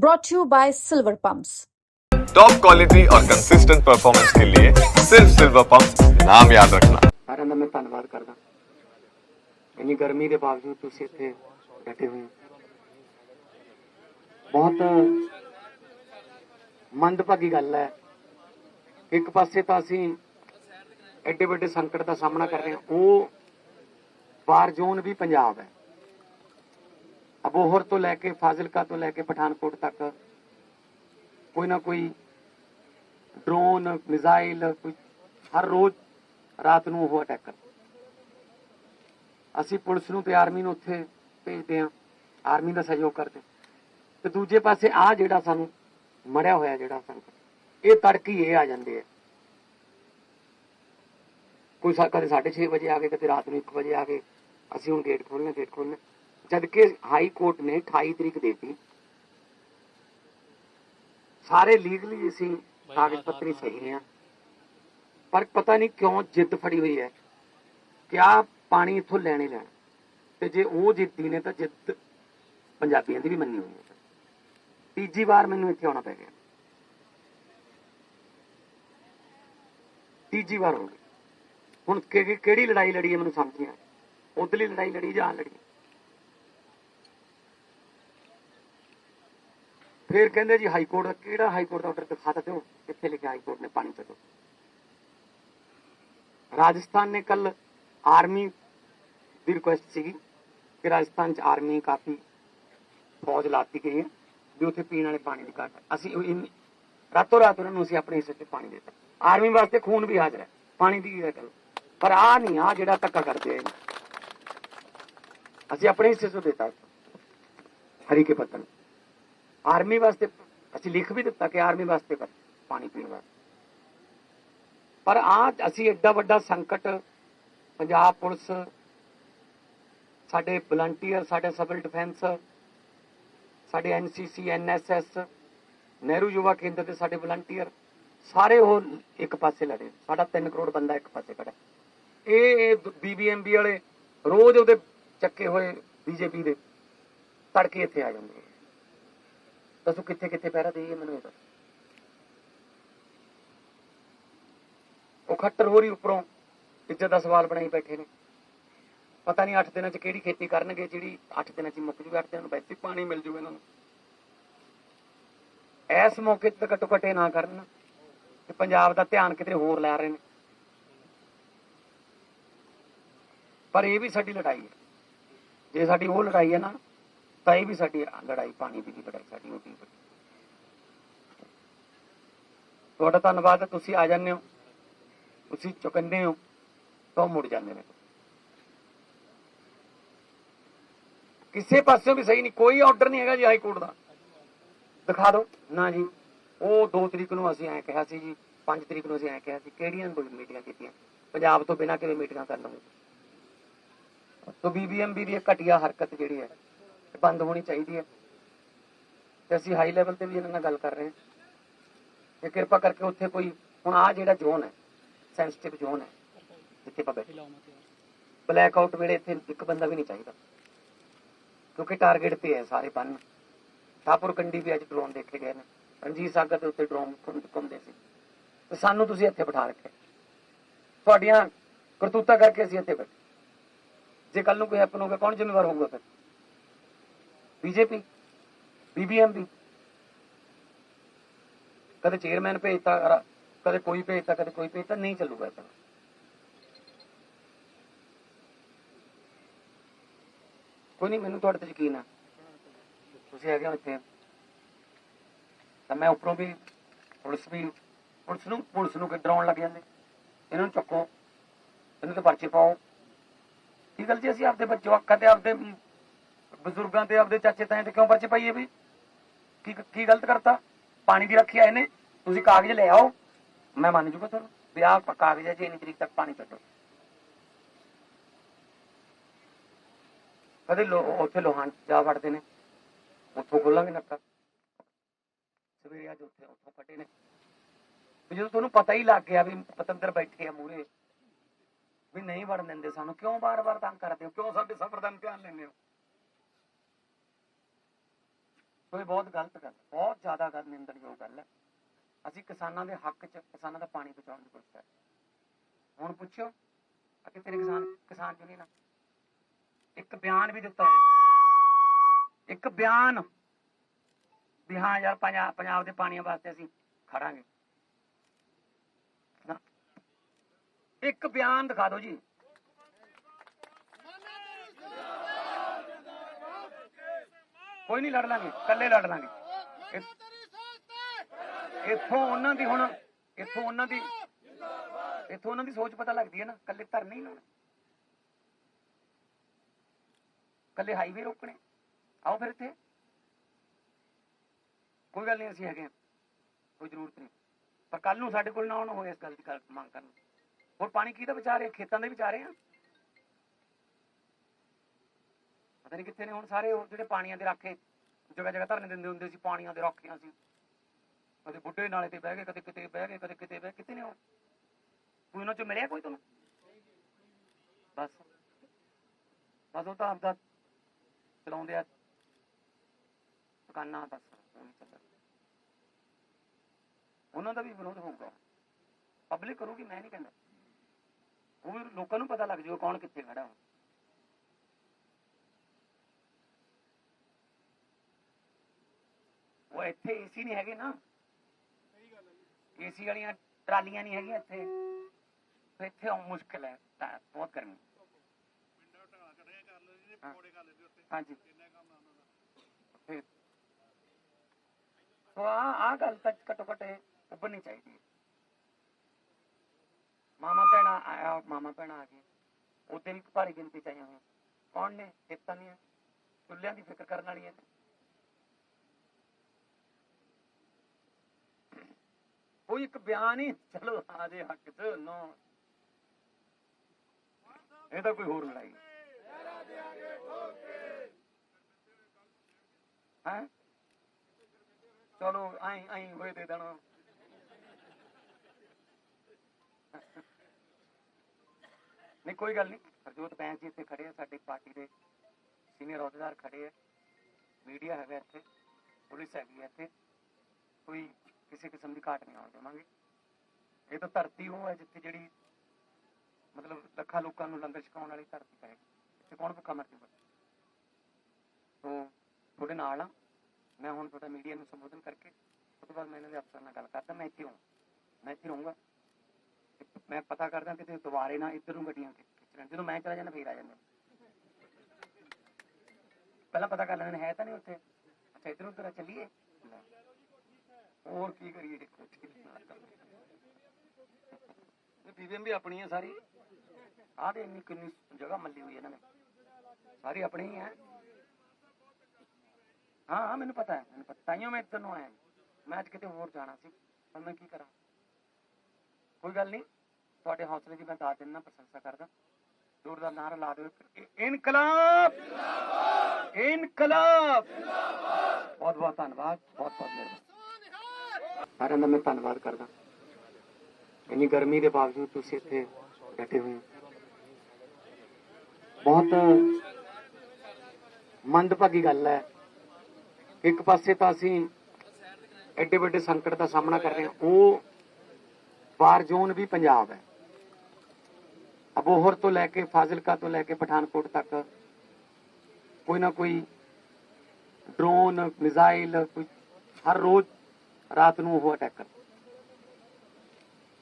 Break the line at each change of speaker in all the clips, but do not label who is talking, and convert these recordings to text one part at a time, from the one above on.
brought to you by Silver Pumps.
Top quality और consistent performance के लिए सिर्फ सिल्वर पंप नाम याद रखना
ਸਾਰਿਆਂ ਦਾ ਮੈਂ ਧੰਨਵਾਦ ਕਰਦਾ ਇੰਨੀ ਗਰਮੀ ਦੇ ਬਾਵਜੂਦ ਤੁਸੀਂ ਇੱਥੇ ਡਟੇ ਹੋਏ ਹੋ ਬਹੁਤ ਮੰਦਭਾਗੀ ਗੱਲ ਹੈ ਇੱਕ ਪਾਸੇ ਤਾਂ ਅਸੀਂ ਐਡੇ ਵੱਡੇ ਸੰਕਟ ਦਾ ਸਾਹਮਣਾ ਕਰ ਰਹੇ ਹਾਂ ਉਹ ਵਾਰ ਜ਼ੋਨ ਵੀ ਪੰਜਾਬ ਹੈ ਅਬੋਹਰ ਤੋਂ ਲੈ ਕੇ ਫਾਜ਼ਿਲਕਾ ਤੋਂ ਲੈ ਕੇ ਪਠਾਨਕੋਟ ਤੱਕ ਕੋਈ ਨਾ ਕੋਈ ਡਰੋਨ ਮਿਜ਼ਾਈਲ ਕੋਈ ਹਰ ਰੋਜ਼ ਰਾਤ ਨੂੰ ਉਹ ਅਟੈਕ ਕਰ ਅਸੀਂ ਪੁਲਿਸ ਨੂੰ ਤੇ ਆਰਮੀ ਨੂੰ ਉੱਥੇ ਭੇਜਦੇ ਹਾਂ। ਆਰਮੀ ਦਾ ਸਹਿਯੋਗ ਕਰਦੇ ਤੇ ਦੂਜੇ ਪਾਸੇ ਆ ਜਿਹੜਾ ਸਾਨੂੰ ਮੜਿਆ ਹੋਇਆ ਜਿਹੜਾ ਸੰਕਟ ਇਹ ਤੜਕੀ ਇਹ ਆ ਜਾਂਦੇ ਆ। ਕੋਈ ਸਾ- ਕਦੇ 6:30 ਵਜੇ ਆ ਗਏ, ਕਦੇ ਰਾਤ ਨੂੰ 1 ਵਜੇ ਆ ਗਏ। ਅਸੀਂ ਹੁਣ ਗੇਟ ਖੋਲਣੇ ਗੇਟ ਖੋਲਣੇ ਕਿ ਹਾਈ ਕੋਰਟ ਨੇ 28 ਤਰੀਕ ਦੇਤੀ। ਸਾਰੇ ਲੀਗਲੀ ਅਸੀਂ ਕਾਗਜ਼ ਪੱਤਰੀ ਸਹੀ ਆ। ਪਰ ਪਤਾ ਨਹੀਂ ਕਿਉਂ ਜਿੱਦ ਫੜੀ ਹੋਈ ਹੈ ਕਿ ਆ ਪਾਣੀ ਇੱਥੋਂ ਲੈਣੇ ਲੈਣਾ। ਤੇ ਜੇ ਉਹ ਜਿੱਤੀ ਨੇ ਤਾਂ ਜਿੱਦ ਪੰਜਾਬੀਆਂ ਦੀ ਵੀ ਮੰਨੀ ਹੋਈ ਹੈ। ਤੀਜੀ ਵਾਰ ਮੈਨੂੰ ਇੱਥੇ ਆਉਣਾ ਪੈ ਗਿਆ। ਤੀਜੀ ਵਾਰ ਹੋ ਗਈ। ਹੁਣ ਕਿਹੜੀ ਲੜਾਈ ਲੜੀ ਹੈ ਮੈਨੂੰ ਸਮਝ ਨਹੀਂ ਉਧਰਲੀ ਲੜਾਈ ਲੜੀ ਜਾਂ ਲੜੀ? ਫਿਰ ਕਹਿੰਦੇ ਜੀ ਹਾਈ ਕੋਰਟ ਦਾ ਕਿਹੜਾ ਹਾਈ ਕੋਰਟ ਦਾ ਆਰਡਰ ਦਿਖਾ ਤਾ ਦਿਓ ਕਿੱਥੇ ਲਿਖਿਆ ਹਾਈ ਕੋਰਟ ਨੇ ਪਾਣੀ ਛੱਡੋ ਰਾਜਸਥਾਨ ਨੇ ਕੱਲ ਆਰਮੀ ਦੀ ਰਿਕੁਐਸਟ ਸੀਗੀ ਕਿ ਰਾਜਸਥਾਨ ਚ ਆਰਮੀ ਕਾਫੀ ਫੌਜ ਲਾਤੀ ਗਈ ਹੈ ਵੀ ਉੱਥੇ ਪੀਣ ਵਾਲੇ ਪਾਣੀ ਦੀ ਘਾਟ ਹੈ ਅਸੀਂ ਉਹ ਇੰਨੀ- ਰਾਤੋਂ ਰਾਤ ਉਹਨਾਂ ਨੂੰ ਅਸੀਂ ਆਪਣੇ ਹਿੱਸੇ 'ਚ ਪਾਣੀ ਦੇ ਦਿੱਤਾ ਆਰਮੀ ਵਾਸਤੇ ਖੂਨ ਵੀ ਹਾਜ਼ਰ ਹੈ ਪਾਣੀ ਦੀ ਕੀ ਗੱਲ ਪਰ ਆ ਨਹੀਂ ਆ ਜਿਹੜਾ ਧੱਕਾ ਕਰਦੇ ਆ ਇਹ। ਅਸੀਂ ਆਪਣੇ ਹਿੱਸੇ 'ਚੋਂ ਦਿੱਤਾ ਹਰੀ ਕੇ ਪੱਤਨ ਆਰਮੀ ਵਾਸਤੇ, ਅਸੀਂ ਲਿਖ ਵੀ ਦਿੱਤਾ ਕਿ ਆਰਮੀ ਵਾਸਤੇ ਕਰ, ਪਾਣੀ ਪੀਣ ਵਾਸਤੇ। ਪਰ ਆ ਅਸੀਂ ਐਡਾ ਵੱਡਾ ਸੰਕਟ, ਪੰਜਾਬ ਪੁਲਿਸ, ਸਾਡੇ ਵਲੰਟੀਅਰ ਸਾਡੇ ਸਿਵਲ ਡਿਫੈਂਸ ਸਾਡੇ ਐਨਸੀਸੀ ਐਨਐਸਐਸ ਨਹਿਰੂ ਯੁਵਾ ਕੇਂਦਰ ਦੇ ਸਾਡੇ ਵਲੰਟੀਅਰ ਸਾਰੇ ਉਹ ਇੱਕ ਪਾਸੇ ਲੜੇ। ਸਾਡਾ 3 ਕਰੋੜ ਬੰਦਾ ਇੱਕ ਪਾਸੇ ਖੜਾ ਇਹ ਬੀਬੀਐਮਬੀ ਵਾਲੇ ਰੋਜ਼ ਉਹਦੇ ਚੱਕੇ ਹੋਏ ਬੀਜੇਪੀ ਦੇ ਤੜਕੇ ਇੱਥੇ ਆ ਜਾਂਦੇ ਦੱਸੋ ਕਿੱਥੇ ਕਿੱਥੇ ਪਹਿਰਾ ਦੇਈਏ ਮੈਨੂੰ ਇਹ ਦੱਸੋ। ਉਹ ਖੱਟਰ ਹੋਰੀ ਉੱਪਰੋਂ ਇੱਜ਼ਤ ਦਾ ਸਵਾਲ ਬਣਾਈ ਬੈਠੇ ਨੇ। ਪਤਾ ਨਹੀਂ 8 ਦਿਨਾਂ ਚ ਕਿਹੜੀ ਖੇਤੀ ਕਰਨਗੇ, ਜਿਹੜੀ 8 ਦਿਨਾਂ ਚ ਮੁੱਕ ਜੂ 8 ਦਿਨਾਂ ਨੂੰ ਵੈਸੇ ਪਾਣੀ ਮਿਲ ਜੂਗਾ ਇਹਨਾਂ ਨੂੰ। ਇਸ ਮੌਕੇ ਤੇ ਤਾਂ ਘੱਟੋ ਘੱਟ ਇਹ ਨਾ ਕਰਨ ਕਿ ਪੰਜਾਬ ਦਾ ਧਿਆਨ ਕਿਤੇ ਹੋਰ ਲੈ ਰਹੇ ਨੇ। ਪਰ ਇਹ ਵੀ ਸਾਡੀ ਲੜਾਈ ਹੈ। ਜੇ ਸਾਡੀ ਉਹ ਲੜਾਈ ਹੈ ਨਾ ਤਾਂ ਇਹ ਵੀ ਸਾਡੀ ਲੜਾਈ ਪਾਣੀ ਦੀ ਵੀ ਲੜਾਈ ਸਾਡੀ ਉਹ ਵੀ ਤੁਹਾਡਾ ਧੰਨਵਾਦ, ਤੁਸੀਂ ਆ ਜਾਂਦੇ ਹੋ। ਤੁਸੀਂ ਚੁਕੰਦੇ ਹੋ ਤਾਂ ਮੁੜ ਜਾਂਦੇ ਨੇ। ਕਿਸੇ ਪਾਸਿਓਂ ਵੀ ਸਹੀ ਨਹੀਂ, ਕੋਈ ਆਰਡਰ ਨਹੀਂ ਹੈਗਾ ਜੀ ਹਾਈ ਕੋਰਟ ਦਾ। ਦਿਖਾ ਦਿਓ। ਨਾ ਜੀ, ਉਹ 2 ਤਰੀਕ ਨੂੰ ਅਸੀਂ ਐਂ ਕਿਹਾ ਸੀ ਜੀ 5 ਤਰੀਕ ਨੂੰ ਅਸੀਂ ਐਂ ਕਿਹਾ ਸੀ, ਕਿਹੜੀਆਂ ਮੀਟਿੰਗਾਂ ਕੀਤੀਆਂ? ਪੰਜਾਬ ਤੋਂ ਬਿਨਾਂ ਕਿਵੇਂ ਮੀਟਿੰਗਾਂ ਕਰ ਲਵਾਂਗੇ? ਤੋ ਬੀਬੀਐਮਬੀ ਦੀ ਘਟੀਆ ਹਰਕਤ ਜਿਹੜੀ ਹੈ ਬੰਦ ਹੋਣੀ ਚਾਹੀਦੀ ਹੈ। ਤੇ ਅਸੀਂ ਹਾਈ ਲੈਵਲ ਤੇ ਵੀ ਇਹਨਾਂ ਨਾਲ ਗੱਲ ਕਰ ਰਹੇ ਹਾਂ। ਕਿ ਕਿਰਪਾ ਕਰਕੇ ਉੱਥੇ ਕੋਈ, ਹੁਣ ਆ ਜਿਹੜਾ ਜ਼ੋਨ ਹੈ ਸੈਂਸਿਟਿਵ ਜ਼ੋਨ ਹੈ, ਜਿੱਥੇ ਆਪਾਂ ਬੈਠੇ ਬਲੈਕ ਆਊਟ ਵੇਲੇ ਇੱਥੇ ਇੱਕ ਬੰਦਾ ਵੀ ਨਹੀਂ ਚਾਹੀਦਾ। ਕਿਉਂਕਿ ਟਾਰਗੇਟ ਤੇ ਹੈ ਸਾਰੇ ਬੰਨ। ਠਾਪੁਰ ਕੰਡੀ ਵੀ ਅੱਜ ਡਰੋਨ ਦੇਖੇ ਗਏ ਨੇ। ਰਣਜੀਤ ਸਾਗਰ ਦੇ ਉੱਤੇ ਡਰੋਨ ਘੁੰਮਦੇ ਸੀ। ਤੇ ਸਾਨੂੰ ਤੁਸੀਂ ਇੱਥੇ ਬਿਠਾ ਰੱਖਿਆ। ਤੁਹਾਡੀਆਂ ਕਰਤੂਤਾਂ ਕਰਕੇ ਅਸੀਂ ਇੱਥੇ ਬੈਠੇ। ਜੇ ਕੱਲ ਨੂੰ ਕੋਈ ਹੈਪਨ ਗਿਆ ਕੌਣ ਜ਼ਿੰਮੇਵਾਰ ਹੋਊਗਾ ਫਿਰ? ਬੀਜੇਪੀ ਬੀਬੀਐਮਬੀ ਕਦੇ ਚੇਅਰਮੈਨ ਭੇਜਤਾ ਕਦੇ ਕੋਈ ਭੇਜਤਾ, ਕਦੇ ਕੋਈ ਭੇਜਤਾ, ਨਹੀਂ ਚੱਲੂਗਾ ਇਹ ਤਾਂ ਕੋਈ ਨਹੀਂ, ਮੈਨੂੰ ਤੁਹਾਡੇ ਤੇ ਯਕੀਨ ਆ। ਤੁਸੀਂ ਹੈਗੇ ਹੋ ਇੱਥੇ। ਤਾਂ ਮੈਂ ਉੱਪਰੋਂ ਵੀ ਪੁਲਿਸ ਵੀ, ਪੁਲਿਸ ਨੂੰ ਪੁਲਿਸ ਨੂੰ ਕਿ ਡਰਾਉਣ ਲੱਗ ਜਾਂਦੇ। ਇਹਨਾਂ ਨੂੰ ਚੱਕੋ। ਇਹਨੂੰ ਤੇ ਪਰਚੇ ਪਾਓ। ਕੀ ਗੱਲ ਜੀ, ਅਸੀਂ ਆਪਦੇ ਬੱਚੇ ਅੱਖਾਂ ਤੇ ਆਪਦੇ ਬਜ਼ੁਰਗਾਂ ਤੇ ਆਪਦੇ ਚਾਚੇ ਤਾਏ ਤੇ ਕਿਉਂ ਪਰਚੇ ਪਾਈਏ ਵੀ? ਕੀ ਕੀ ਗਲਤ ਕਰਤਾ? ਪਾਣੀ ਦੀ ਰੱਖਿਆ ਇਹਨੇ? ਤੁਸੀਂ ਕਾਗਜ਼ ਲੈ ਆਓ। ਮੈਂ ਮੰਨ ਜੂਗਾ ਤੁਹਾਨੂੰ ਵੀ ਆਹ ਪ- ਕਾਗਜ਼ ਇੰਨੀ ਤਰੀਕ ਤੱਕ ਪਾਣੀ ਛੱਡੋ ਕਦੇ ਲੋ, ਉੱਥੇ ਲੋਹਾਂ ਜਾ ਵੜਦੇ ਨੇ। ਉੱਥੋਂ ਖੋਲਾਂਗੇ ਨੱਕਾ। ਸਵੇਰੇ ਅੱਜ ਉੱਥੇ, ਉੱਥੋਂ ਕੱਢੇ ਨੇ। ਵੀ ਜਦੋਂ ਤੁਹਾਨੂੰ ਪਤਾ ਹੀ ਲੱਗ ਗਿਆ ਵੀ ਪਤੰਦਰ ਬੈਠੇ ਆ ਮੂਰੇ ਵੀ ਨਹੀਂ ਵੜਨ ਦਿੰਦੇ ਸਾਨੂੰ, ਕਿਉਂ ਬਾਰ-ਬਾਰ ਤੰਗ ਕਰਦੇ ਹੋ? ਕਿਉਂ ਸਾਡੇ ਸਬਰ ਦਾ ਇਮਤਿਹਾਨ ਲੈਂਦੇ ਹੋ? ਕੋਈ ਬਹੁਤ ਗਲਤ ਗੱਲ ਹੈ, ਬਹੁਤ ਜ਼ਿਆਦਾ ਗੱਲ ਨਿੰਦਣਯੋਗ ਗੱਲ ਹੈ। ਅਸੀਂ ਕਿਸਾਨਾਂ ਦੇ ਹੱਕ 'ਚ ਕਿਸਾਨਾਂ ਦਾ ਪਾਣੀ ਬਚਾਉਣ ਦੀ ਕੋਸ਼ਿਸ਼ ਕਰ ਹੁਣ ਪੁੱਛੋ ਕਿ ਤੇਰੇ ਕਿਸਾਨ ਕਿਸਾਨ ਯੂਨੀਅਨ ਇੱਕ ਬਿਆਨ ਵੀ ਦਿੱਤਾ ਹੋਵੇ। ਇੱਕ ਬਿਆਨ। ਵੀ ਹਾਂ ਯਾਰ ਪੰਜਾਬ ਪੰਜਾਬ ਦੇ ਪਾਣੀਆਂ ਵਾਸਤੇ ਅਸੀਂ ਖੜਾਂਗੇ। ਇੱਕ ਬਿਆਨ ਦਿਖਾ ਦਿਓ ਜੀ। ਕੋਈ ਨਹੀਂ ਲੜ ਲਾਂਗੇ, ਇਕੱਲੇ ਲੜ ਲਾਂਗੇ। ਇੱਥੋਂ ਉਹਨਾਂ ਦੀ ਹੁਣ, ਇੱਥੋਂ ਉਹਨਾਂ ਦੀ, ਇੱਥੋਂ ਉਹਨਾਂ ਦੀ ਸੋਚ ਪਤਾ ਲੱਗਦੀ ਹੈ ਨਾ, ਇਕੱਲੇ ਧਰ ਨਹੀਂ ਲਾਉਣਾ ਇਕੱਲੇ ਹਾਈਵੇ ਰੋਕਣੇ। ਆਓ ਫਿਰ ਇੱਥੇ। ਕੋਈ ਗੱਲ ਨਹੀਂ, ਅਸੀਂ ਹੈਗੇ ਹਾਂ। ਕੋਈ ਜ਼ਰੂਰਤ ਨਹੀਂ। ਪਰ ਕੱਲ ਨੂੰ ਸਾਡੇ ਕੋਲ ਨਾ ਆਉਣ ਹੋਏ ਇਸ ਗੱਲ ਦੀ ਗੱਲ- ਮੰਗ ਕਰਨ। ਹੋਰ ਪਾਣੀ ਕਿਹਦਾ ਵਿਚਾਰੇ ਖੇਤਾਂ ਦੇ ਵਿਚਾਰੇ ਆ ਪਤਾ ਨਹੀਂ ਕਿੱਥੇ ਨੇ, ਹੁਣ ਸਾਰੇ ਉਹ ਜਿਹੜੇ ਪਾਣੀਆਂ ਦੇ ਰਾਖੇ ਜਗ੍ਹਾ ਜਗ੍ਹਾ ਧਰਨੇ ਦਿੰਦੇ ਹੁੰਦੇ ਸੀ, ਪਾਣੀਆਂ ਦੇ ਰਾਖੀਆਂ ਸੀ। ਕਦੇ ਬੁੱਢੇ ਨਾਲੇ ਤੇ ਬਹਿ ਗਏ, ਕਦੇ ਕਿਤੇ ਬਹਿ ਗਏ, ਕਦੇ ਕਿਤੇ ਬਹਿ ਕਿਤੇ ਨੇ ਉਹ? ਕੋਈ ਉਹਨਾਂ ਚ ਮਿਲਿਆ ਕੋਈ ਤੁਹਾਨੂੰ? ਬਸ। ਬਸ ਉਹ ਤਾਂ ਆਪਦਾ ਚਲਾਉਂਦੇ ਆ। ਦੁਕਾਨਾਂ ਬਸ ਉਹਨਾਂ ਦਾ ਵੀ ਵਿਰੋਧ ਹੋਊਗਾ। ਪਬਲਿਕ ਕਰੂਗੀ, ਮੈਂ ਨਹੀਂ ਕਹਿੰਦਾ। ਉਹ ਵੀ ਲੋਕਾਂ ਨੂੰ ਪਤਾ ਲੱਗ ਜਾਊਗਾ ਕੌਣ ਕਿੱਥੇ ਖੜਾ। ਹੋ ਉਹ ਇੱਥੇ ਏਸੀ ਨਹੀਂ ਹੈਗੇ ਨਾ। ਏਸੀ ਵਾਲੀਆਂ ਟਰਾਲੀਆਂ ਨਹੀਂ ਹੈਗੀਆਂ ਇੱਥੇ। ਤੇ ਇੱਥੇ ਆਉਣ ਮੁਸ਼ਕਿਲ ਹੈ ਬਹੁਤ ਗਰਮੀ। ਹਾਂ। ਹਾਂਜੀ। ਫਿਰ ਸੋ ਆ ਆ ਗੱਲ ਤੱਕ ਘੱਟੋ ਘੱਟ ਉੱਭਰਨੀ ਚਾਹੀਦੀ ਹੈ। ਮਾਮਾ ਭੈਣਾਂ ਆਇਆ ਮਾਮਾ ਭੈਣਾਂ ਆ ਗਏ। ਉਹਦੇ ਵੀ ਭਾਰੀ ਗਿਣਤੀ ਚ ਆਈਆਂ ਹੋਈਆਂ। ਕੌਣ ਨੇ? ਹਿੱਤਾਂ ਦੀਆਂ। ਚੁੱਲ੍ਹਿਆਂ ਦੀ ਫਿਕਰ ਕਰਨ ਵਾਲੀਆਂ ਨੇ। ਕੋਈ ਇੱਕ ਬਿਆਨ ਹੀ ਚਲੋ ਆ ਦੇ ਹੱਕ ਚ, ਨੋ। ਇਹ ਤਾਂ ਕੋਈ ਹੋਰ ਲੜਾਈ ਹੈ? ਚਲੋ ਆਈ ਆਈ ਹੋਏ ਦੇ ਦੇਣਾ। ਨਹੀਂ, ਕੋਈ ਗੱਲ ਨਹੀਂ। ਹਰਜੋਤ ਬੈਂਸ ਜੀ ਇੱਥੇ ਖੜੇ ਆ, ਸਾਡੀ ਪਾਰਟੀ ਦੇ ਸੀਨੀਅਰ ਅਹੁਦੇਦਾਰ ਖੜੇ ਆ। ਮੀਡੀਆ ਹੈਗਾ ਇੱਥੇ, ਪੁਲਿਸ ਹੈਗੀ ਹੈ ਇੱਥੇ। ਕੋਈ ਕਿਸੇ ਕਿਸਮ ਦੀ ਘਾਟ ਨਹੀਂ ਆਉਣ ਦੇਵਾਂਗੇ। ਇਹ ਤਾਂ ਧਰਤੀ ਉਹ ਹੈ ਜਿੱਥੇ ਜਿਹੜੀ ਮਤਲਬ ਲੱਖਾਂ ਲੋਕਾਂ ਨੂੰ ਲੰਗਰ ਛਕਾਉਣ ਵਾਲੀ ਧਰਤੀ ਹੈ ਇੱਥੇ ਕੌਣ ਭੁੱਖਾ ਮਰ ਜੂਗਾ ਸੋ ਤੁਹਾਡੇ ਨਾਲ ਆ। ਮੈਂ ਹੁਣ ਤੁਹਾਡਾ ਮੀਡੀਆ ਨੂੰ ਸੰਬੋਧਨ ਕਰਕੇ ਉਸ ਤੋਂ ਬਾਅਦ ਮੈਂ ਇਹਨਾਂ ਦੇ ਅਫਸਰ ਨਾਲ ਗੱਲ ਕਰਦਾ। ਮੈਂ ਇੱਥੇ ਹਾਂ ਮੈਂ ਇੱਥੇ ਰਹੂੰਗਾ। ਮੈਂ ਪਤਾ ਕਰਦਾ ਕਿ ਤੇ ਦੁਬਾਰੇ ਨਾ ਇੱਧਰ ਨੂੰ ਗੱਡੀਆਂ ਖਿੱਚ ਖਿੱਚ ਜਦੋਂ ਮੈਂ ਚਲਾ ਜਾਂਦਾ, ਫੇਰ ਆ ਜਾਂਦਾ ਪਹਿਲਾਂ ਪਤਾ ਕਰ ਲੈਣਾ ਹੈ ਤਾਂ ਨਹੀਂ ਉੱਥੇ? ਅੱਛਾ, ਇੱਧਰ ਉੱਧਰ ਚੱਲੀਏ। ਲੈ। ਹੋਰ ਕੀ ਕਰੀਏ? ਇਹ ਬੀਬੀਐਮ ਵੀ ਆਪਣੀ ਸਾਰੀ। ਆਹ ਦੇ ਇੰਨੀ ਕਿੰਨੀ ਜਗ੍ਹਾ ਮੱਲੀ ਹੋਈ ਇਹਨਾਂ ਨੇ। ਸਾਰੀ ਆਪਣੀ ਹੀ ਹੈ। ਹਾਂ ਹਾਂ, ਮੈਨੂੰ ਪਤਾ ਹੈ, ਮੈਨੂੰ ਪਤਾ। ਤਾਈਓ ਮੈਂ ਇੱਧਰ ਨੂੰ ਆਇਆ। ਮੈਂ ਅੱਜ ਕਿਤੇ ਹੋਰ ਜਾਣਾ ਸੀ, ਪਰ ਮੈਂ ਕੀ ਕਰਾਂ? ਕੋਈ ਗੱਲ ਨਹੀਂ। ਤੁਹਾਡੇ ਹੌਸਲੇ ਦੀ ਮੈਂ ਦਾਦ ਦਿੰਦਾ, ਪ੍ਰਸ਼ੰਸਾ ਕਰਦਾ। ਜ਼ੋਰਦਾਰ ਨਾਰਾ ਲਾ ਦਿਓ। ਇ- ਇਨਕਲਾਬ! ਇਨਕਲਾਬ! ਬਹੁਤ ਬਹੁਤ ਧੰਨਵਾਦ। ਬਹੁਤ ਬਹੁਤ ਮਿਹਰਬਾਨੀ। ਸਾਰਿਆਂ ਦਾ ਮੈਂ ਧੰਨਵਾਦ ਕਰਦਾ। ਇੰਨੀ ਗਰਮੀ ਦੇ ਬਾਵਜੂਦ ਤੁਸੀਂ ਇੱਥੇ ਬੈਠੇ ਹੋਏ ਹੋ। ਬਹੁਤ ਮੰਦਭਾਗੀ ਗੱਲ ਹੈ। ਇੱਕ ਪਾਸੇ ਤਾਂ ਅਸੀਂ ਐਡੇ ਵੱਡੇ ਸੰਕਟ ਦਾ ਸਾਹਮਣਾ ਕਰ ਰਹੇ ਹਾਂ। ਉਹ ਵਾਰ ਜ਼ੋਨ ਵੀ ਪੰਜਾਬ ਹੈ। ਅਬੋਹਰ ਤੋਂ ਲੈ ਕੇ ਫਾਜ਼ਿਲਕਾ ਤੋਂ ਲੈ ਕੇ ਪਠਾਨਕੋਟ ਤੱਕ ਕੋਈ ਨਾ ਕੋਈ ਡਰੋਨ, ਮਿਜ਼ਾਈਲ, ਕੋਈ ਹਰ ਰੋਜ਼ ਰਾਤ ਨੂੰ ਉਹ ਅਟੈਕ ਕਰ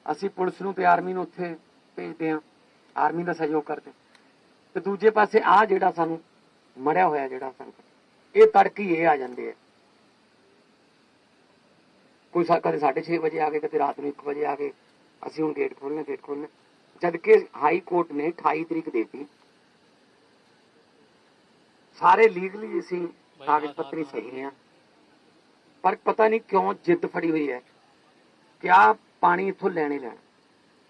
ਅਸੀਂ ਪੁਲਿਸ ਨੂੰ ਤੇ ਆਰਮੀ ਨੂੰ ਉੱਥੇ ਭੇਜਦੇ ਹਾਂ। ਆਰਮੀ ਦਾ ਸਹਿਯੋਗ ਕਰਦੇ। ਤੇ ਦੂਜੇ ਪਾਸੇ ਆ ਜਿਹੜਾ ਸਾਨੂੰ ਮੜਿਆ ਹੋਇਆ ਜਿਹੜਾ ਸੰਕਟ ਇਹ ਤੜਕੀ ਇਹ ਆ ਜਾਂਦੇ ਆ। ਕੋਈ ਕਦੇ 6:30 ਵਜੇ ਆ ਗਏ ਕਦੇ ਰਾਤ ਨੂੰ 1 ਵਜੇ ਆ ਗਏ। ਅਸੀਂ ਹੁਣ ਗੇਟ ਖੋਲਣਾ ਗੇਟ ਖੋਲਣਾ ਜਦ ਕਿ ਹਾਈ ਕੋਰਟ ਨੇ 28 ਤਰੀਕ ਦੇਤੀ। ਸਾਰੇ ਲੀਗਲੀ ਅਸੀਂ ਕਾਗਜ਼ ਪੱਤਰੀ ਸਹੀ ਆ। ਪਰ ਪਤਾ ਨਹੀਂ ਕਿਉਂ ਜਿੱਦ ਫੜੀ ਹੋਈ ਹੈ ਕਿ ਆ ਪਾਣੀ ਇੱਥੋਂ ਲੈਣੇ ਲੈਣਾ।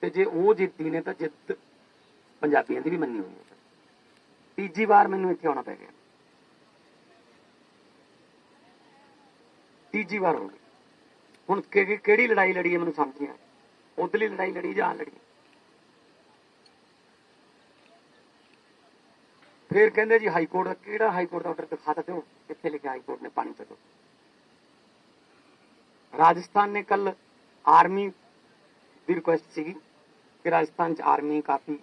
ਤੇ ਜੇ ਉਹ ਜਿੱਤੀ ਨੇ ਤਾਂ ਜਿੱਦ ਪੰਜਾਬੀਆਂ ਦੀ ਵੀ ਮੰਨੀ ਹੋਈ ਹੈ। ਤੀਜੀ ਵਾਰ ਮੈਨੂੰ ਇੱਥੇ ਆਉਣਾ ਪੈ ਗਿਆ। ਤੀਜੀ ਵਾਰ ਹੋ ਗਈ। ਹੁਣ ਕਿਹੜੀ ਲੜਾਈ ਲੜੀ ਹੈ ਮੈਨੂੰ ਸਮਝ ਨਹੀਂ ਆਇਆ ਉਧਰਲੀ ਲੜਾਈ ਲੜੀ ਜਾਂ ਲੜੀ? ਫਿਰ ਕਹਿੰਦੇ ਜੀ ਹਾਈ ਕੋਰਟ ਦਾ ਕਿਹੜਾ ਹਾਈ ਕੋਰਟ ਦਾ ਆਰਡਰ ਦਿਖਾ ਤਾ ਦਿਓ ਕਿੱਥੇ ਲਿਖਿਆ ਹਾਈ ਕੋਰਟ ਨੇ ਪਾਣੀ ਚੱਲੋ ਰਾਜਸਥਾਨ ਨੇ ਕੱਲ ਆਰਮੀ ਦੀ ਰਿਕੁਐਸਟ ਸੀਗੀ ਕਿ ਰਾਜਸਥਾਨ ਚ ਆਰਮੀ ਕਾਫੀ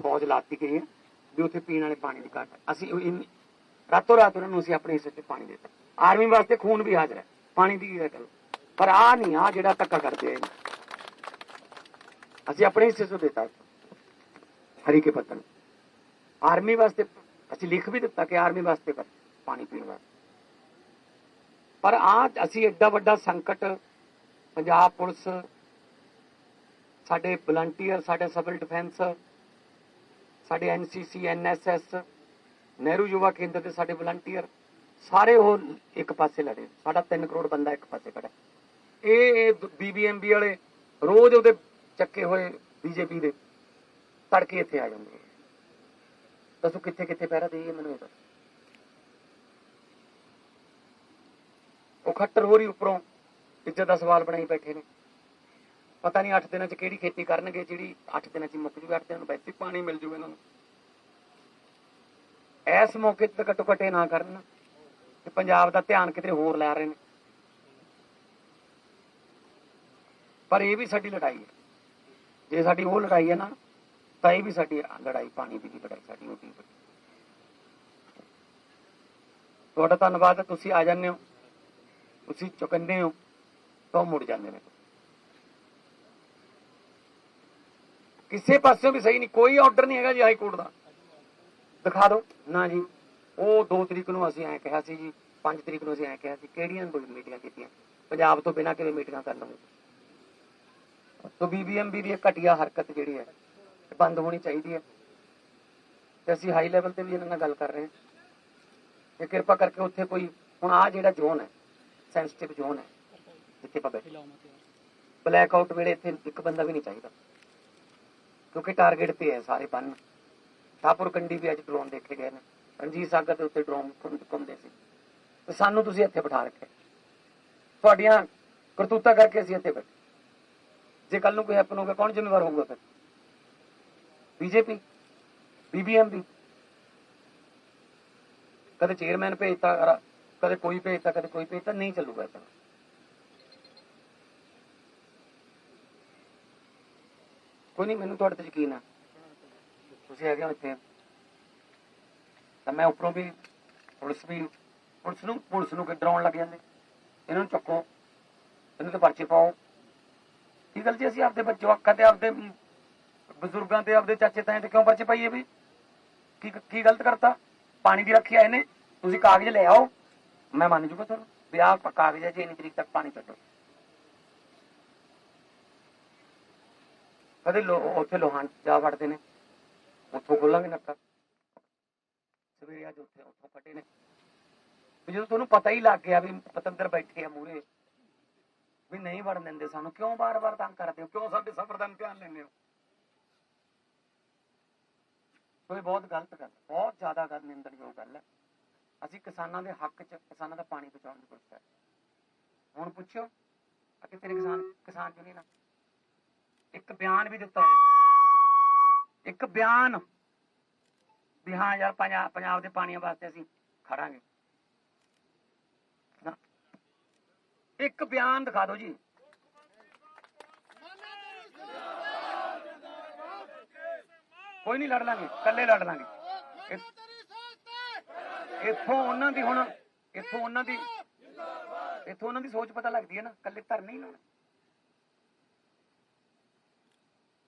ਫੌਜ ਲਾਤੀ ਗਈ ਹੈ ਵੀ ਉੱਥੇ ਪੀਣ ਵਾਲੇ ਪਾਣੀ ਦੀ ਘਾਟ ਅਸੀਂ ਰਾਤੋਂ ਰਾਤ ਉਹਨਾਂ ਨੂੰ ਅਸੀਂ ਆਪਣੇ ਹਿੱਸੇ 'ਚ ਪਾਣੀ ਦੇ ਦਿੱਤਾ। ਆਰਮੀ ਵਾਸਤੇ ਖੂਨ ਵੀ ਹਾਜ਼ਰ ਹੈ। ਪਾਣੀ ਦੀ ਕੀ ਗੱਲ ਪਰ ਆ ਨਹੀਂ ਆ ਜਿਹੜਾ ਧੱਕਾ ਕਰਦੇ ਆ ਅਸੀਂ ਆਪਣੇ ਹਿੱਸੇ 'ਚੋਂ ਦਿੱਤਾ ਹਰੀ ਕੇ ਪੱਤਨ ਆਰਮੀ ਵਾਸਤੇ ਅਸੀਂ ਲਿਖ ਵੀ ਦਿੱਤਾ ਕਿ ਆਰਮੀ ਵਾਸਤੇ ਪਾਣੀ ਪੀਣ ਵਾਸਤੇ। ਪਰ ਆ ਅਸੀਂ ਐਡਾ ਵੱਡਾ ਸੰਕਟ, ਪੰਜਾਬ ਪੁਲਿਸ, ਸਾਡੇ ਵਲੰਟੀਅਰ ਸਾਡੇ ਸਿਵਲ ਡਿਫੈਂਸ ਸਾਡੇ ਐਨਸੀਸੀ ਐਨਐਸਐਸ ਨਹਿਰੂ ਯੁਵਾ ਕੇਂਦਰ ਦੇ ਸਾਡੇ ਵਲੰਟੀਅਰ ਸਾਰੇ ਉਹ ਇੱਕ ਪਾਸੇ ਲੜੇ। ਸਾਡਾ 3 ਕਰੋੜ ਬੰਦਾ ਇੱਕ ਪਾਸੇ ਖੜਾ ਇਹ ਬੀਬੀਐਮਬੀ ਵਾਲੇ ਰੋਜ਼ ਉਹਦੇ ਚੱਕੇ ਹੋਏ ਬੀਜੇਪੀ ਦੇ ਤੜਕੇ ਇੱਥੇ ਆ ਜਾਂਦੇ ਦੱਸੋ ਕਿੱਥੇ ਕਿੱਥੇ ਪਹਿਰਾ ਦੇਈਏ, ਮੈਨੂੰ ਇਹ ਦੱਸੋ। ਉਹ ਖੱਟਰ ਹੋਰੀ ਉੱਪਰੋਂ ਇੱਜ਼ਤ ਦਾ ਸਵਾਲ ਬਣਾਈ ਬੈਠੇ ਨੇ। ਪਤਾ ਨਹੀਂ 8 ਦਿਨਾਂ ਚ ਕਿਹੜੀ ਖੇਤੀ ਕਰਨਗੇ, ਜਿਹੜੀ 8 ਦਿਨਾਂ ਚ ਮੁੱਕ ਜੂਗੀ 8 ਦਿਨਾਂ ਨੂੰ ਵੈਸੇ ਪਾਣੀ ਮਿਲ ਜੂਗਾ ਇਹਨਾਂ ਨੂੰ। ਇਸ ਮੌਕੇ ਤੇ ਘੱਟੋ ਘੱਟ ਇਹ ਨਾ ਕਰਨ ਕਿ ਪੰਜਾਬ ਦਾ ਧਿਆਨ ਕਿਤੇ ਹੋਰ ਲੈ ਰਹੇ ਨੇ। ਪਰ ਇਹ ਵੀ ਸਾਡੀ ਲੜਾਈ ਹੈ। ਜੇ ਸਾਡੀ ਉਹ ਲੜਾਈ ਹੈ ਨਾ, ਤਾਂ ਇਹ ਵੀ ਸਾਡੀ ਲੜਾਈ, ਪਾਣੀ ਦੀ ਲੜਾਈ, ਸਾਡੀ ਉਹ ਵੀ ਤੁਹਾਡਾ ਧੰਨਵਾਦ, ਤੁਸੀਂ ਆ ਜਾਂਦੇ ਹੋ। ਤੁਸੀਂ ਚੁਕੰਦੇ ਹੋ ਤਾਂ ਉਹ ਮੁੜ ਜਾਂਦੇ ਨੇ ਕਿਸੇ ਪਾਸਿਓਂ ਵੀ ਸਹੀ ਨਹੀਂ ਕੋਈ ਆਰਡਰ ਨਹੀਂ ਹੈਗਾ ਜੀ ਹਾਈ ਕੋਰਟ ਦਾ ਦਿਖਾ ਦਿਓ ਨਾ ਜੀ ਉਹ 2 ਤਰੀਕ ਨੂੰ ਅਸੀਂ ਐਂ ਕਿਹਾ ਸੀ ਜੀ 5 ਤਰੀਕ ਨੂੰ ਅਸੀਂ ਐਂ ਕਿਹਾ ਸੀ ਕਿਹੜੀਆਂ ਕੋਈ ਮੀਟਿੰਗਾਂ ਕੀਤੀਆਂ ਪੰਜਾਬ ਤੋਂ ਬਿਨਾਂ ਕਿਵੇਂ ਮੀਟਿੰਗਾਂ ਕਰ ਲਵਾਂਗੇ ਸੋ ਬੀਬੀਐਮਬੀ ਦੀ ਇਹ ਘਟੀਆ ਹਰਕਤ ਜਿਹੜੀ ਹੈ ਬੰਦ ਹੋਣੀ ਚਾਹੀਦੀ ਹੈ ਤੇ ਅਸੀਂ ਹਾਈ ਲੈਵਲ ਤੇ ਵੀ ਇਹਨਾਂ ਨਾਲ ਗੱਲ ਕਰ ਰਹੇ ਹਾਂ ਕਿ ਕਿਰਪਾ ਕਰਕੇ ਉੱਥੇ ਕੋਈ ਹੁਣ ਆ ਜਿਹੜਾ ਜ਼ੋਨ ਹੈ ਸੈਂਸਿਟਿਵ ਜ਼ੋਨ ਹੈ। ਜਿੱਥੇ ਆਪਾਂ ਬੈਠੇ। ਬਲੈਕ ਆਊਟ ਵੇਲੇ ਇੱਥੇ ਇੱਕ ਬੰਦਾ ਵੀ ਨਹੀਂ ਚਾਹੀਦਾ। ਕਿਉਂਕਿ ਟਾਰਗੇਟ ਤੇ ਹੈ ਸਾਰੇ ਬੰਨ। ਠਾਪੁਰ ਕੰਡੀ ਵੀ ਅੱਜ ਡਰੋਨ ਦੇਖੇ ਗਏ ਨੇ। ਰਣਜੀਤ ਸਾਗਰ ਦੇ ਉੱਤੇ ਡਰੋਨ ਘੁੰਮਦੇ ਸੀ। ਤੇ ਸਾਨੂੰ ਤੁਸੀਂ ਇੱਥੇ ਬਿਠਾ ਰੱਖਿਆ। ਤੁਹਾਡੀਆਂ ਕਰਤੂਤਾਂ ਕਰਕੇ ਅਸੀਂ ਇੱਥੇ ਬੈਠੇ। ਜੇ ਕੱਲ ਨੂੰ ਕੋਈ ਹੈਪਨ ਹੋ ਗਿਆ ਕੌਣ ਜ਼ਿੰਮੇਵਾਰ ਹੋਊਗਾ ਫਿਰ? ਬੀਜੇਪੀ ਬੀਬੀਐਮਬੀ ਕਦੇ ਚੇਅਰਮੈਨ ਭੇਜਤਾ ਕਦੇ ਕੋਈ ਭੇਜਤਾ ਕਦੇ ਕੋਈ ਭੇਜਤਾ ਨਹੀਂ ਚੱਲੂਗਾ ਇਹ ਤਰ੍ਹਾਂ ਕੋਈ ਨਹੀਂ, ਮੈਨੂੰ ਤੁਹਾਡੇ ਤੇ ਯਕੀਨ ਹੈ ਤੁਸੀਂ ਹੈਗੇ ਹੋ ਇੱਥੇ। ਤਾਂ ਮੈਂ ਉੱਪਰੋਂ ਵੀ ਪੁਲਿਸ ਵੀ, ਪੁਲਿਸ ਨੂੰ ਪੁਲਿਸ ਨੂੰ ਕਿ ਡਰਾਉਣ ਲੱਗ ਜਾਂਦੇ। ਇਹਨਾਂ ਨੂੰ ਚੱਕੋ। ਇਹਨਾਂ ਤੇ ਪਰਚੇ ਪਾਓ। ਕੀ ਗੱਲ ਜੀ, ਅਸੀਂ ਆਪਦੇ ਬੱਚੇ ਅੱਖਾਂ ਤੇ ਆਪਦੇ ਬਜ਼ੁਰਗਾਂ ਤੇ, ਆਪਦੇ ਚਾਚੇ ਤਾਏ ਤੇ ਕਿਉਂ ਪਰਚੇ ਪਾਈਏ ਵੀ? ਕੀ ਕੀ ਗਲਤ ਕਰਤਾ? ਪਾਣੀ ਦੀ ਰੱਖੀ ਰੱਖਿਆ ਇਹਨੇ ਤੁਸੀਂ ਕਾਗਜ਼ ਲੈ ਆਓ। ਮੈਂ ਮੰਨ ਜੂਗਾ ਤੁਹਾਨੂੰ ਵੀ ਆਹ ਪ- ਕਾਗਜ਼ ਹੈ, ਜੀ ਇੰਨੀ ਤਰੀਕ ਤੱਕ ਕਦੇ ਲੋ, ਉੱਥੇ ਲੋਹਾਨ ਜਾ ਵੜਦੇ ਨੇ। ਉੱਥੋਂ ਖੋਲਾਂਗੇ ਨੱਕਾ ਸਵੇਰੇ ਅੱਜ ਉੱਥੇ, ਉੱਥੋਂ ਕੱਢੇ ਨੇ। ਜਦੋਂ ਤੁਹਾਨੂੰ ਪਤਾ ਹੀ ਲੱਗ ਗਿਆ ਵੀ ਪਤੰਦਰ ਬੈਠੇ ਆ ਮੂਰੇ ਵੀ ਨਹੀਂ ਵੜਨ ਦਿੰਦੇ ਸਾਨੂੰ, ਕਿਉਂ ਬਾਰ-ਬਾਰ ਤੰਗ ਕਰਦੇ ਹੋ? ਕਿਉਂ ਸਾਡੇ ਸਫਰ ਦਾ ਇਮਤਿਹਾਨ ਲੈਂਦੇ ਹੋ? ਕੋਈ ਬਹੁਤ ਗਲਤ ਗੱਲ ਬਹੁਤ ਜ਼ਿਆਦਾ ਗੱਲ ਨਿੰਦਣਯੋਗ ਗੱਲ ਹੈ। ਅਸੀਂ ਕਿਸਾਨਾਂ ਦੇ ਹੱਕ 'ਚ ਕਿਸਾਨਾਂ ਦਾ ਪਾਣੀ ਬਚਾਉਣ ਦੀ ਕੋਸ਼ਿਸ਼ ਕਰ ਹੁਣ ਪੁੱਛਿਓ ਕਿ ਤੇਰੇ ਕਿਸਾਨ ਕਿਸਾਨ ਯੂਨੀਅਨ ਇੱਕ ਬਿਆਨ ਵੀ ਦਿੱਤਾ ਹੋਵੇ। ਇੱਕ ਬਿਆਨ ਵੀ ਹਾਂ ਯਾਰ ਪੰਜਾਬ ਪੰਜਾਬ ਦੇ ਪਾਣੀਆਂ ਵਾਸਤੇ ਅਸੀਂ ਖੜਾਂਗੇ। ਇੱਕ ਬਿਆਨ ਦਿਖਾ ਦਿਓ ਜੀ। ਕੋਈ ਨਹੀਂ ਲੜ ਲਾਂਗੇ, ਇਕੱਲੇ ਲੜ ਲਾਂਗੇ। ਇੱਥੋਂ ਉਹਨਾਂ ਦੀ ਹੁਣ, ਇੱਥੋਂ ਉਹਨਾਂ ਦੀ, ਇੱਥੋਂ ਉਹਨਾਂ ਦੀ ਸੋਚ ਪਤਾ ਲੱਗਦੀ ਹੈ ਨਾ, ਇਕੱਲੇ ਧਰਨੇ ਨਹੀਂ ਲਾਉਣਾ।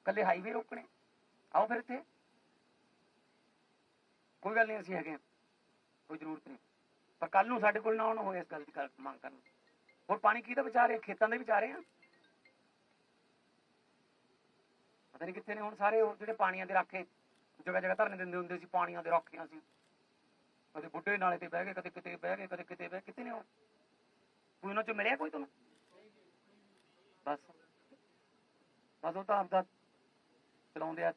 ਇਕੱਲੇ ਹਾਈਵੇ ਰੋਕਣੇ। ਆਓ ਫਿਰ ਇੱਥੇ। ਕੋਈ ਗੱਲ ਨਹੀਂ, ਅਸੀਂ ਹੈਗੇ ਹਾਂ। ਕੋਈ ਜ਼ਰੂਰਤ ਨਹੀਂ। ਪਰ ਕੱਲ ਨੂੰ ਸਾਡੇ ਕੋਲ ਨਾ ਆਉਣ ਹੋਏ ਇਸ ਗੱਲ ਦੀ ਮੰਗ ਕਰਨ ਹੋਰ ਪਾਣੀ ਕਿਹਦਾ ਵਿਚਾਰੇ ਖੇਤਾਂ ਦੇ ਵਿਚਾਰੇ ਆ ਪਤਾ ਨਹੀਂ ਕਿੱਥੇ ਨੇ ਹੁਣ ਸਾਰੇ ਉਹ ਜਿਹੜੇ ਪਾਣੀਆਂ ਦੇ ਰਾਖੇ ਜਗ੍ਹਾ ਜਗ੍ਹਾ ਧਰਨੇ ਦਿੰਦੇ ਹੁੰਦੇ ਸੀ, ਪਾਣੀਆਂ ਦੇ ਰਾਖੀਆਂ ਸੀ। ਕਦੇ ਬੁੱਢੇ ਨਾਲੇ ਤੇ ਬਹਿ ਗਏ, ਕਦੇ ਕਿਤੇ ਬਹਿ ਗਏ, ਕਦੇ ਕਿਤੇ ਬਹਿ ਕਿਤੇ ਨੇ ਉਹ ਕੋਈ ਉਹਨਾਂ ਚੋਂ ਮਿਲਿਆ ਕੋਈ ਤੁਹਾਨੂੰ ਬਸ। ਬਸ ਉਹ ਤਾਂ ਆਪਦਾ ਚਲਾਉਂਦੇ ਆ।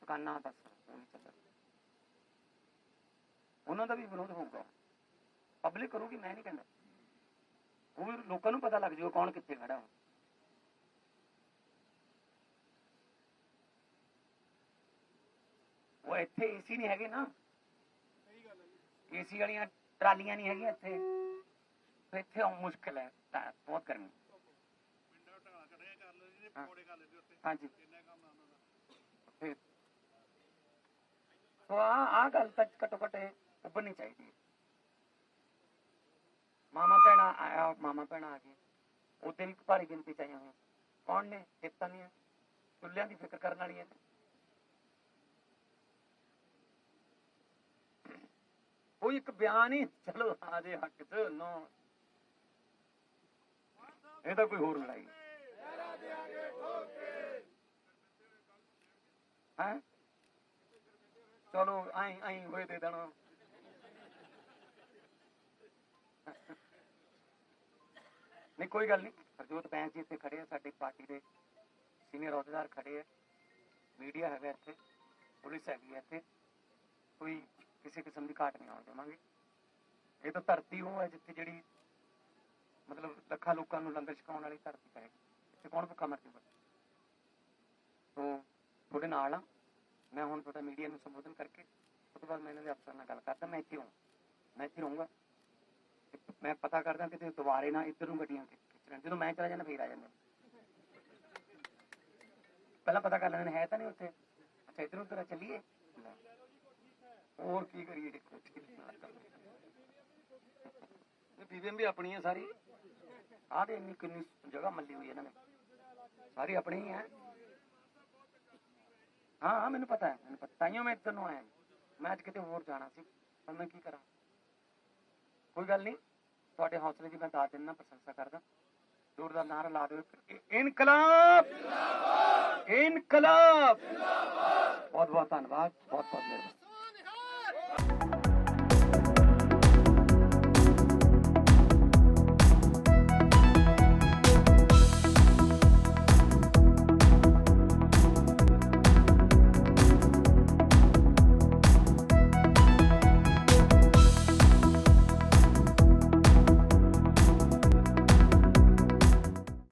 ਦੁਕਾਨਾਂ ਬਸ। ਉਹਨਾਂ ਦਾ ਵੀ ਵਿਰੋਧ ਹੋਊਗਾ। ਪਬਲਿਕ ਕਰੂਗੀ, ਮੈਂ ਨਹੀਂ ਕਹਿੰਦਾ। ਉਹ ਵੀ ਲੋਕਾਂ ਨੂੰ ਪਤਾ ਲੱਗ ਜਾਊਗਾ ਕੌਣ ਕਿੱਥੇ ਖੜਾ ਹੋ ਉਹ ਇੱਥੇ ਏਸੀ ਨਹੀਂ ਹੈਗੇ ਨਾ। ਏਸੀ ਵਾਲੀਆਂ ਟਰਾਲੀਆਂ ਨਹੀਂ ਹੈਗੀਆਂ ਇੱਥੇ। ਇੱਥੇ ਆਉਂ ਮੁਸ਼ਕਿਲ ਹੈ, ਤਾਂ ਬਹੁਤ ਗਰਮੀ। ਹਾਂ। ਹਾਂਜੀ। ਫਿਰ ਸੋ ਆ ਆ ਗੱਲ ਤੱਕ ਘੱਟੋ ਘੱਟ ਉੱਭਰਨੀ ਚਾਹੀਦੀ ਹੈ। ਮਾਮਾ ਭੈਣਾ ਆਇਆ ਮਾਮਾ ਭੈਣਾ ਆ ਗਏ ਉਹਦੇ ਵੀ ਭਾਰੀ ਗਿਣਤੀ ਚਾਹੀਆਂ ਹੋਈਆਂ। ਕੌਣ ਨੇ? ਇਹ ਤਾਂ ਨਹੀਂ ਚੁੱਲ੍ਹਿਆਂ ਦੀ ਫਿਕਰ ਕਰਨ ਵਾਲੀ ਹੈ ਕੋਈ ਇੱਕ ਬਿਆਨ ਹੀ ਚਲੋ ਆ ਦੇ ਹੱਕ ਚ, ਨੋ। ਇਹ ਤਾਂ ਕੋਈ ਹੋਰ ਲੜਾਈ। ਹੈ? ਚਲੋ ਆਈ ਆਈ ਹੋਏ ਦੇ ਦੇਣਾ। ਨਹੀਂ, ਕੋਈ ਗੱਲ ਨਹੀਂ। ਹਰਜੋਤ ਬੈਂਸ ਜੀ ਇੱਥੇ ਖੜੇ ਆ, ਸਾਡੀ ਪਾਰਟੀ ਦੇ ਸੀਨੀਅਰ ਅਹੁਦੇਦਾਰ ਖੜੇ ਆ। ਮੀਡੀਆ ਹੈਗਾ ਇੱਥੇ, ਪੁਲਿਸ ਹੈਗੀ ਹੈ ਇੱਥੇ। ਕੋਈ ਕਿਸੇ ਕਿਸਮ ਦੀ ਘਾਟ ਨਹੀਂ ਆਉਣ ਦੇਵਾਂਗੇ। ਇਹ ਤਾਂ ਧਰਤੀ ਉਹ ਹੈ ਜਿੱਥੇ ਜਿਹੜੀ ਮਤਲਬ ਲੱਖਾਂ ਲੋਕਾਂ ਨੂੰ ਲੰਗਰ ਛਕਾਉਣ ਵਾਲੀ ਧਰਤੀ ਹੈ ਇੱਥੇ ਕੌਣ ਭੁੱਖਾ ਮਰ ਜੂਗਾ ਸੋ ਤੁਹਾਡੇ ਨਾਲ ਆ। ਮੈਂ ਹੁਣ ਤੁਹਾਡਾ ਮੀਡੀਆ ਨੂੰ ਸੰਬੋਧਨ ਕਰਕੇ ਉਸ ਤੋਂ ਬਾਅਦ ਮੈਂ ਇਹਨਾਂ ਦੇ ਅਫਸਰ ਨਾਲ ਗੱਲ ਕਰਦਾ। ਮੈਂ ਇੱਥੇ ਹਾਂ ਮੈਂ ਇੱਥੇ ਰਹੂੰਗਾ। ਮੈਂ ਪਤਾ ਕਰਦਾ ਕਿ ਤੇ ਦੁਬਾਰੇ ਨਾ ਇੱਧਰ ਨੂੰ ਗੱਡੀਆਂ ਖਿੱਚਣ ਜਦੋਂ ਮੈਂ ਚਲਾ ਜਾਂਦਾ ਫੇਰ ਆ ਜਾਂਦੇ। ਪਹਿਲਾਂ ਪਤਾ ਕਰ ਲੈਣਾ ਹੈ ਤਾਂ ਨਹੀਂ ਉੱਥੇ? ਅੱਛਾ ਇੱਧਰ ਉੱਧਰ ਆ, ਚੱਲੀਏ। ਹੋਰ ਕੀ ਕਰੀਏ ਦੇਖੋ ਵੀ ਆਪਣੀ ਸਾਰੀ। ਆਹ ਤੇ ਇੰਨੀ ਕਿੰਨੀ ਜਗ੍ਹਾ ਮੱਲੀ ਹੋਈ ਇਹਨਾਂ ਨੇ। ਸਾਰੀ ਆਪਣੀ ਹੀ ਹੈ। ਹਾਂ ਹਾਂ, ਮੈਨੂੰ ਪਤਾ ਹੈ, ਮੈਨੂੰ ਪਤਾ। ਤਾਈਓ ਮੈਂ ਇੱਧਰ ਨੂੰ ਆਇਆ। ਮੈਂ ਅੱਜ ਕਿਤੇ ਹੋਰ ਜਾਣਾ ਸੀ, ਪਰ ਮੈਂ ਕੀ ਕਰਾਂ? ਕੋਈ ਗੱਲ ਨਹੀਂ। ਤੁਹਾਡੇ ਹੌਸਲੇ ਦੀ ਮੈਂ ਦਾਤ ਦਿੰਦਾ ਪ੍ਰਸ਼ੰਸਾ ਕਰਦਾ। ਜ਼ੋਰਦਾਰ ਨਾਰਾ ਲਾ ਦਿਓ ਇ- ਇਨਕਲਾਬ! ਇਨਕਲਾਬ! ਬਹੁਤ ਬਹੁਤ ਧੰਨਵਾਦ। ਬਹੁਤ ਬਹੁਤ ਮਿਹਰਬਾਨੀ।